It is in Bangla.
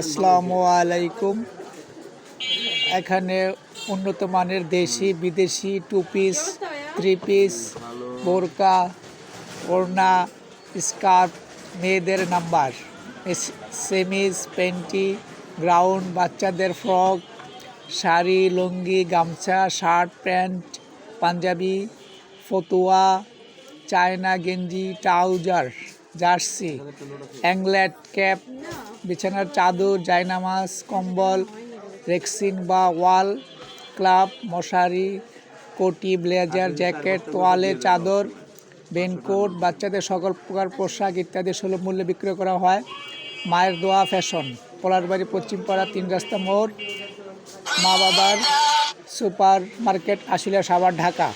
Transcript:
আসসালামু আলাইকুম। এখানে উন্নত মানের দেশি, বিদেশি টু পিস থ্রি পিস বোরকা, ওড়না, স্কার্ফ, মেয়েদের নাম্বার সেমিজ, প্যান্টি, গ্রাউন্ড, বাচ্চাদের ফ্রক, শাড়ি, লুঙ্গি, গামছা, শার্ট, প্যান্ট, পাঞ্জাবি, ফতুয়া, চায়না গেঞ্জি, ট্রাউজার। জার্সি, অ্যাংলেট, ক্যাপ, বিছানার চাদর, জায়নামাজ, কম্বল, রেক্সিন বা ওয়াল, ক্লাব, মশারি, কোটি, ব্লেজার, জ্যাকেট, তোয়ালে, চাদর, বেনকোট, বাচ্চাদের সকল প্রকার পোশাক ইত্যাদি সুলভ মূল্যে বিক্রয় করা হয়। মায়ের দোয়া, ফ্যাশন। পলাশবাড়ি পশ্চিমপাড়া, তিন রাস্তা মোড়, মা বাবার সুপার মার্কেট আশুলিয়া, সাভার, ঢাকা।